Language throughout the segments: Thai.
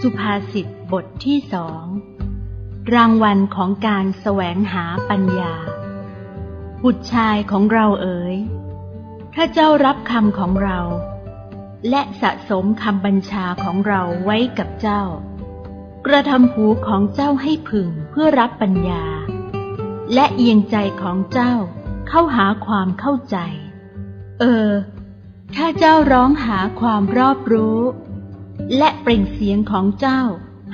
สุภาษิตบทที่สอง รางวัลของการแสวงหาปัญญา บุตรชายของเราเอ๋ย ถ้าเจ้ารับคำของเรา และสะสมคำบัญชาของเราไว้กับเจ้า กระทำหูของเจ้าให้ผึ่งเพื่อรับปัญญา และเอียงใจของเจ้าเข้าหาความเข้าใจ เออ ถ้าเจ้าร้องหาความรอบรู้ และเปล่งเสียงของเจ้า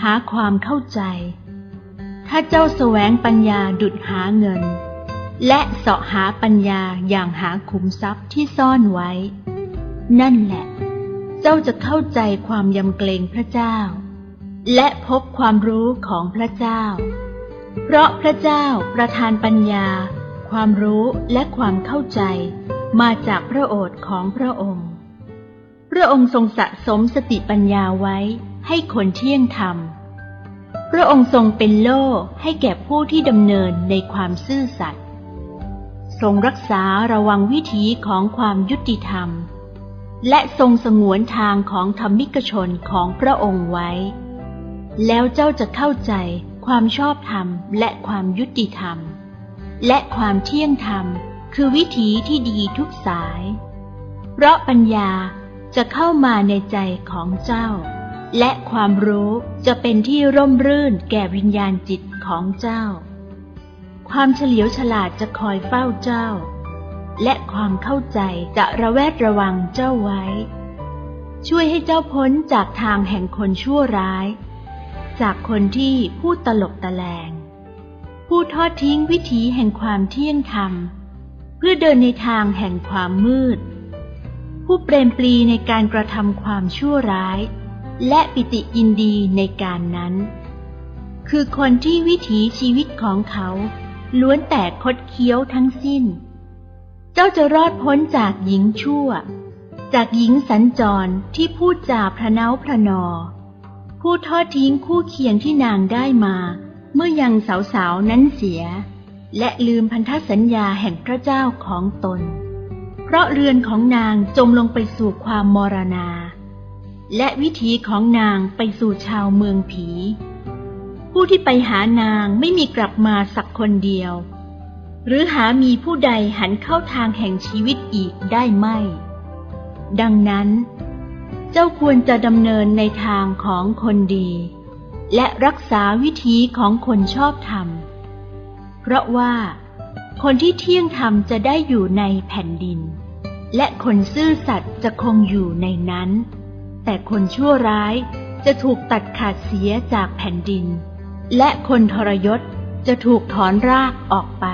หาความเข้าใจ ถ้าเจ้าแสวงปัญญาดุดหาเงิน และเสาะหาปัญญาอย่างหาขุมทรัพย์ที่ซ่อนไว้ นั่นแหละ เจ้าจะเข้าใจความยำเกรงพระเจ้า และพบความรู้ของพระเจ้า เพราะพระเจ้าประทานปัญญา ความรู้และความเข้าใจ มาจากพระโอษฐ์ของพระองค์ พระองค์ทรงสะสมสติปัญญาไว้ให้คนเที่ยงธรรม พระองค์ทรงเป็นโล่ให้แก่ผู้ที่ดำเนินในความซื่อสัตย์ ทรงรักษาระวังวิถีของความยุติธรรม และทรงสงวนทางของธรรมิกชนของพระองค์ไว้ แล้วเจ้าจะเข้าใจความชอบธรรมและความยุติธรรม และความเที่ยงธรรมคือวิถีที่ดีทุกสาย เพราะปัญญา จะเข้ามาในใจของเจ้า และความรู้จะเป็นที่ร่มรื่นแก่วิญญาณจิตของเจ้า ความเฉลียวฉลาดจะคอยเฝ้าเจ้า และความเข้าใจจะระแวดระวังเจ้าไว้ ช่วยให้เจ้าพ้นจากทางแห่งคนชั่วร้าย จากคนที่พูดตลกตะแลงผู้ทอดทิ้งวิถีแห่งความเที่ยงธรรม เพื่อเดินในทางแห่งความมืด ผู้เปรมปรีในการกระทำความชั่วร้าย และปิติยินดีในการนั้น คือคนที่วิถีชีวิตของเขา ล้วนแต่คดเคี้ยวทั้งสิ้น เจ้าจะรอดพ้นจากหญิงชั่ว จากหญิงสัญจรที่พูดจาพระเนาพระนอ ผู้ทอดทิ้งคู่เคียงที่นางได้มา เมื่อยังสาวๆนั้นเสีย และลืมพันธสัญญาแห่งพระเจ้าของตน ราะเรือนของนางจมลงไปสู่ความมรณา และวิถีของนางไปสู่ชาวเมืองผี ผู้ที่ไปหานางไม่มีกลับมาสักคนเดียว หรือหามีผู้ใดหันเข้าทางแห่งชีวิตอีกได้ไม่ ดังนั้น เจ้าควรจะดำเนินในทางของคนดี และรักษาวิธีของคนชอบธรรม เพราะว่าคนที่เที่ยงธรรมจะได้อยู่ในแผ่นดิน และคนซื่อสัตย์จะคงอยู่ในนั้น แต่คนชั่วร้ายจะถูกตัดขาดเสียจากแผ่นดิน และคนทรยศจะถูกถอนรากออกไป